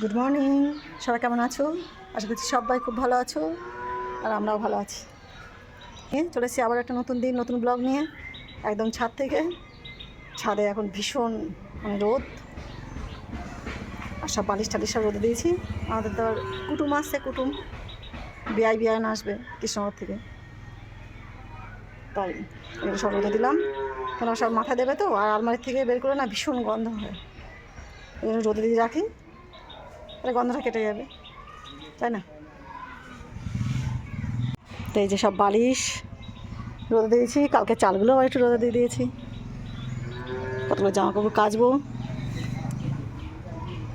Good morning সবাই কেমন আছো? আশা করছি সবাই খুব ভালো আছো আর আমরাও ভালো আছি। হ্যাঁ চলে এসেছি আবার একটা নতুন দিন, নতুন ব্লগ নিয়ে, একদম ছাদ থেকে। ছাদে এখন ভীষণ মানে রোদ। আর সব বালিশ টালিশ সব রোদে দিয়েছি। আমাদের তো কুটুম আসছে, কুটুম। বিআই বিআইন আসবে কৃষ্ণনগর থেকে। তাই এগুলো সব রোদে দিলাম। কেন সব মাথা দেবে তো, আর আলমারির থেকে বের করে না ভীষণ গন্ধ হয়। এই জন্য রোদে দিয়ে রাখি। তাহলে গন্ধটা কেটে যাবে, তাই না? তো এই যে সব বালিশ রোদে দিয়েছি, কালকে চালগুলো একটু রোদে দিয়ে দিয়েছি। কতগুলো জামা কাপড় কাচবো।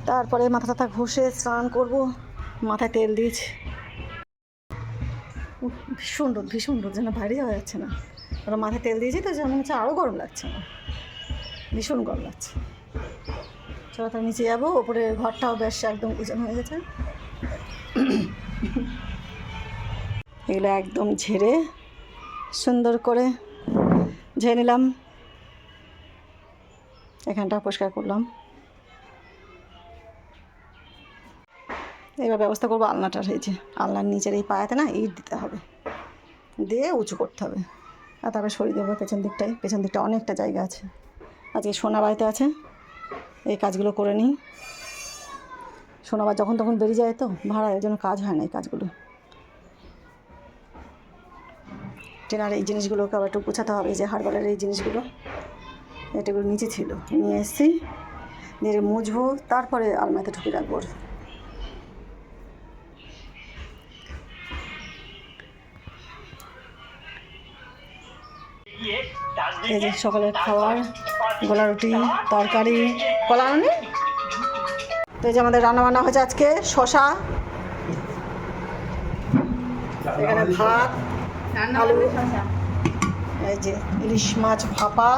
তারপরে মাথা টাথা ঘষে স্নান করব, মাথায় তেল দিয়েছি। ভীষণ রোদ ভীষণ রোদ, যেন বাইরে যাওয়া যাচ্ছে না। ওরা মাথায় তেল দিয়েছি, তো যেন হচ্ছে আরও গরম লাগছে না ভীষণ গরম লাগছে। চলো নিচে যাব, ওপরে ঘরটাও বেশ একদম উজান হয়ে গেছে। এগুলো একদম ঝেড়ে সুন্দর করে ঝেড়ে নিলাম। এখানটা পরিষ্কার করলাম। এবার ব্যবস্থা করব আলনাটার যে আলনার নিচের এই পায়াতে না ইট দিতে হবে। দিয়ে উঁচু করতে হবে। আর তারপরে সরিয়ে দেবো পেছন দিকটায়। পেছন দিকটা অনেকটা জায়গা আছে। আজকে সোনা বাড়িতে আছে। এই কাজগুলো করে নিই। সোনাবার যখন তখন বেরিয়ে যায় তো, ভাড়া ওই জন্য কাজ হয় না এই কাজগুলো। ট্রেনার এই জিনিসগুলোকে আবার একটু গোছাতে হবে যে হারবালের এই জিনিসগুলো, এটাগুলো নিচে ছিল। নিয়ে এসেছি, নিয়ে মুছবো, তারপরে আলমারিতে ঢুকে রাখব। এই যে সকালের খাবার, গোলা রুটি, তরকারি কলা আনি তো এই যে আমাদের রান্না বান্না হয়েছে আজকে শশা এখানে ভাত আলু এই যে ইলিশ মাছ ভাপা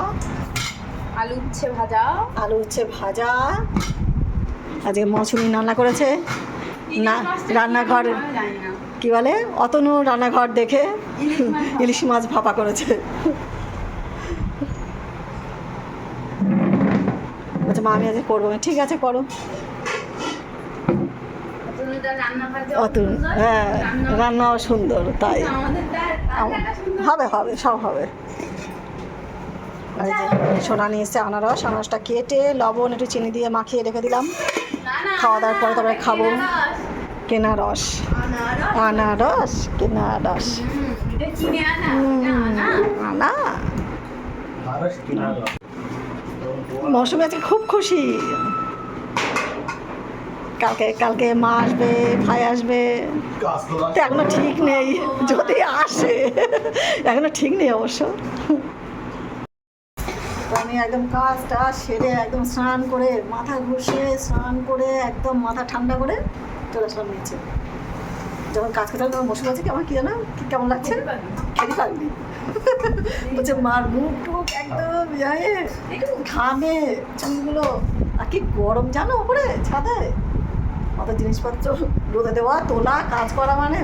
আলু উচ্ছে ভাজা। আলু হচ্ছে ভাজা। আজকে মৌসুমি রান্না করেছে। না রান্নাঘর কি বলে? অতনু রান্নাঘর দেখে ইলিশ মাছ ভাপা করেছে। বলছে মা আমি আজকে করব ঠিক আছে করো। অতনু হ্যাঁ রান্নাও সুন্দর তাই। হবে হবে সব হবে। সোনা নিয়ে এসছে আনারস আনারসটা কেটে লবণ একটু চিনি দিয়ে মাখিয়ে রেখে দিলাম। খাওয়া দাওয়ার পরে তারপরে খাব। কেনা রস আনারস আনারস কেনা রস হুম, এটা কিনে আনা। এটা আনা। আনা। মৌসুমি আজকে খুব খুশি। কালকে কালকে মা আসবে, ভাই আসবে। তো এখনও ঠিক নেই, যদি আসে। এখনও ঠিক নেই অবশ্য। আমি একদম কাজটা সেরে একদম স্নান করে মাথা ঘষে স্নান করে একদম মাথা ঠান্ডা করে চলে আসলাম নিচে। যখন কাজ করতে তখন বসে আছে কি জানো? কি কেমন লাগছে? খেতে পারবি বলছে মার মুখ টুক একদম ইয়ে ঘামে। চুলগুলো আর কি গরম জানো ওপরে ছাদে? অত জিনিসপত্র রোদে দেওয়া তোলা কাজ করা মানে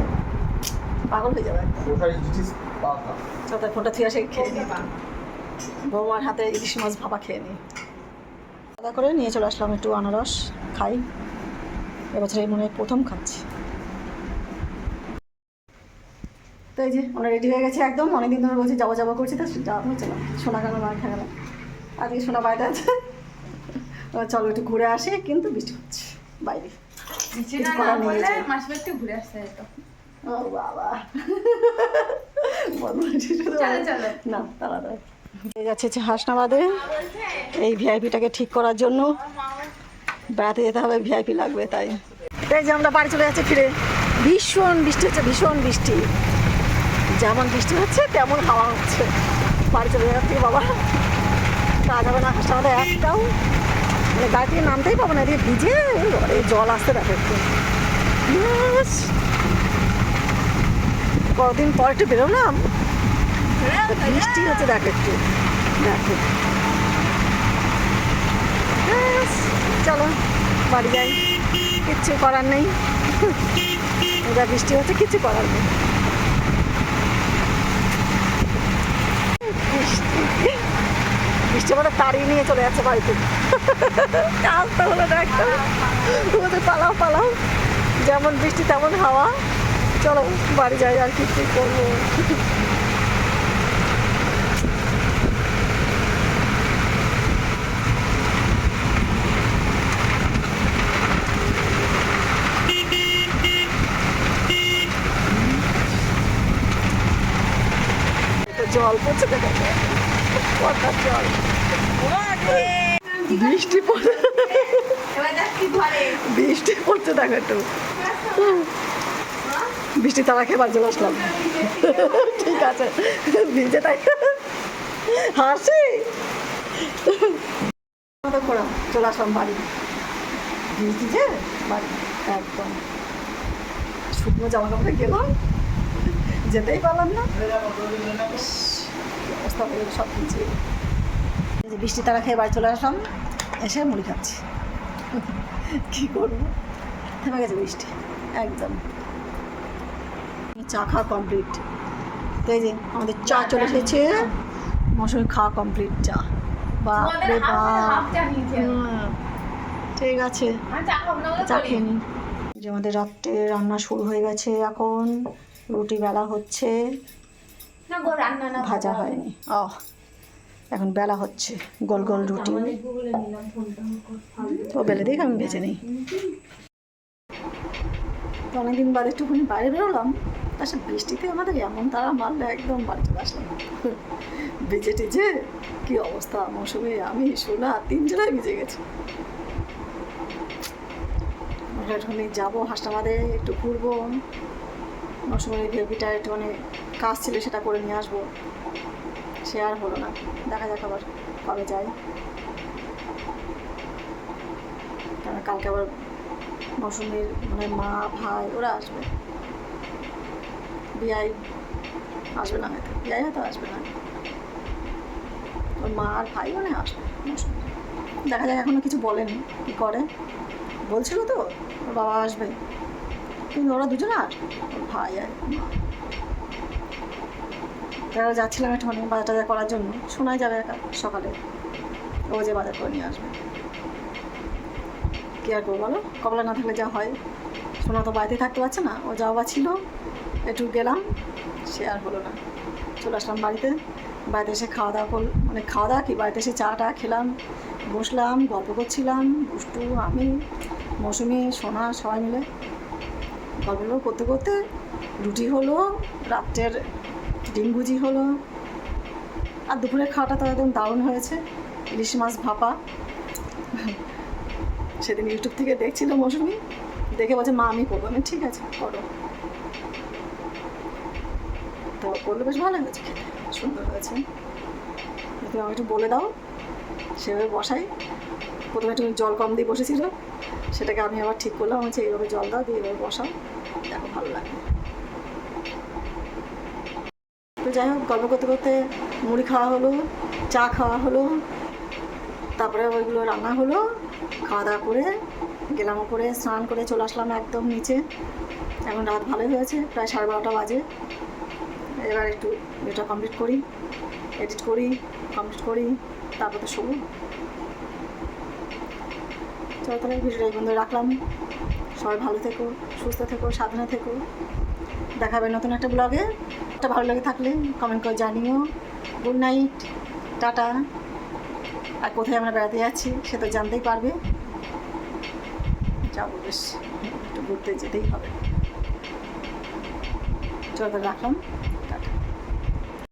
পাগল হয়ে যাবে ছাদের ফোনটা থুয়ে আসে খেয়ে নিই বৌমার হাতে ইলিশ মাছ ভাপা খেয়ে নিই খাওয়া করে নিয়ে চলে আসলাম একটু আনারস খাই। এবছর এই মনে হয় প্রথম খাচ্ছি। তো এই যে আমরা রেডি হয়ে গেছে একদম। অনেকদিন ধরে বলছি যাব যাব করছি। তো যাওয়া হচ্ছে না। সোনা কেন মার খেয়ে গেলাম আজকে সোনা বাইরে আছে। চলো একটু ঘুরে আসে কিন্তু বৃষ্টি হচ্ছে। বাইরে। না না ঘুরে আসতে ও বাবা। না তাড়াতাড়ি। এই যাচ্ছে হাসনাবাদে। এই ভিআইপিটাকে ঠিক করার জন্য। বেড়াতে যেতে হবে ভিআইপি লাগবে তাই। এই যে আমরা বাড়ি চলে যাচ্ছি ফিরে। ভীষণ বৃষ্টি হচ্ছে ভীষণ বৃষ্টি। যেমন বৃষ্টি হচ্ছে, তেমন হাওয়া হচ্ছে। বাড়ি চলে যাওয়ার থেকে বাবা কাজ হবে না হাসনাবাদে একটাও। মানে গাড়ি থেকে নামতেই পাবো না, এদিকে ভিজে, এই জল আসতে দেখো একটু। কদিন পর একটু বেরোলাম। বৃষ্টি হচ্ছে, দেখো একটু। দেখো। চলো, বাড়ি যাই। কিচ্ছু করার নেই। যা বৃষ্টি হচ্ছে, কিচ্ছু করার নেই। বৃষ্টি বৃষ্টি আমাদের তাড়িয়ে নিয়ে চলে যাচ্ছে বাড়িতে। আসতে হলো না একটা পালাও পালাও। যেমন বৃষ্টি, তেমন হাওয়া। চলো, বাড়ি যাই আর কি করব। জল পড়ছে দেখো। বৃষ্টি পড়ে। বৃষ্টি পড়ছে দেখো একটু। বৃষ্টি তারা খেয়ে বাড়ি চলে আসলাম। ঠিক আছে, ভিজে তাই। হাসি। তো চলে আসলাম বাড়ি। যে বাড়ি, একদম। শুকনো জামা কাপড়ে গেলাম। যেতেই পারলাম না। অবস্থা হয়ে সব কিছু। যে বৃষ্টি তারা খেয়ে বাড়ি চলে আসলাম এসে মুড়ি খাচ্ছি। কি করব? থেমে গেছে বৃষ্টি একদম। চা খাওয়া কমপ্লিট তো এই যে আমাদের চা চলে এসেছে মৌসুমি খাওয়া কমপ্লিট চা। হুম, ঠিক আছে। চা। খেয়ে নিই যে আমাদের রাত্রে রান্না শুরু হয়ে গেছে এখন রুটি বেলা হচ্ছে। ভাজা হয়নি। ও এখন বেলা হচ্ছে গোল গোল রুটি। নিলাম ফোনটা ও বেলে দিক আমি ভেজে নিই। তো অনেকদিন বাদে একটুখানি বাইরে বেরোলাম। সাথে বৃষ্টিতে আমাদের এমন তারা মারলে একদম বাড়ি চলে আসলাম। ভিজে টিজে কি অবস্থা? মৌসুমি আমি সোনা তিনজনাই ভিজে গেছি। আমরা একটুখানি যাব হাসনাবাদে একটু ঘুরবো। মৌসুমির একটু একটুখানি কাজ ছিল সেটা করে নিয়ে আসব। সে আর হলো না। দেখা যাক আবার কবে যাই কারণ কালকে আবার মৌসুমির মানে মা, ভাই ওরা আসবে। বিয়াই আসবে না বিয়াই হয়তো আসবে না। ওর মা আর ভাই মানে আসবে দেখা যাক এখনও কিছু বলেনি। কি করে? বলছিল তো, ওর বাবা আসবে। ওরা দুজনে? ওর ভাই আর যাচ্ছিলাম একটু অনেক বাজার টাজার করার জন্য। শোনাই যাবে একা সকালে। ও যে বাজার করে নিয়ে আসবে। কী আর করব বলো? কপালে না থাকলে যা হয়। সোনা তো বাড়িতে থাকতে পারছে না। ও যাওয়া ছিল। একটু গেলাম। সে আর হলো না। চলে আসলাম বাড়িতে। বাড়িতে এসে খাওয়া দাওয়া করল মানে খাওয়া দাওয়া কি? বাড়িতে এসে চা টা খেলাম। বসলাম, গল্প করছিলাম। দুষ্টু, আমি, মৌসুমি, সোনা, সবাই মিলে। গল্প করতে করতে রুটি হলো, রাত্রের ডিম ভুজি হলো। আর দুপুরের খাওয়াটা তো একদম দারুণ হয়েছে, ইলিশ মাছ ভাপা। সেদিন ইউটিউব থেকে দেখছিল মৌসুমি, দেখে বলছে, মা, আমি করব আমি ঠিক আছে, করো। তো করলে বেশ ভালো হয়েছে খেতে, সুন্দর হয়েছে। তুমি আমাকে একটু বলে দাও, সেভাবে বসাই। প্রথমে একটু জল কম দিয়ে বসেছিল। সেটাকে আমি আবার ঠিক করলাম। হচ্ছে এইভাবে জল দাও, দিয়ে এইভাবে বসাও। দেখো, ভালো লাগে। তো যাই হোক, গল্প করতে করতে মুড়ি খাওয়া হলো, চা খাওয়া হলো, তারপরে ওইগুলো রান্না হলো, খাওয়া দাওয়া করে গেলাম করে স্নান করে চলে আসলাম একদম নিচে। এখন রাত ভালোই হয়েছে, প্রায় সাড়ে বারোটা বাজে। এবার একটু এটা কমপ্লিট করি এডিট করি কমপ্লিট করি, তারপর তো শোবো। চলো তাহলে ভিডিওটা বন্ধু রাখলাম। সবাই ভালো থেকো, সুস্থ থেকো, সাবধানে থেকো। দেখাবে নতুন একটা ব্লগে। একটা ভালো লাগে থাকলে কমেন্ট করে জানিও। Good night tata. আর কোথায় আমরা বেড়াতে যাচ্ছি সে তো জানতেই পারবে। যাব বেশ, একটু ঘুরতে যেতেই হবে। চলো তাহলে রাখলাম।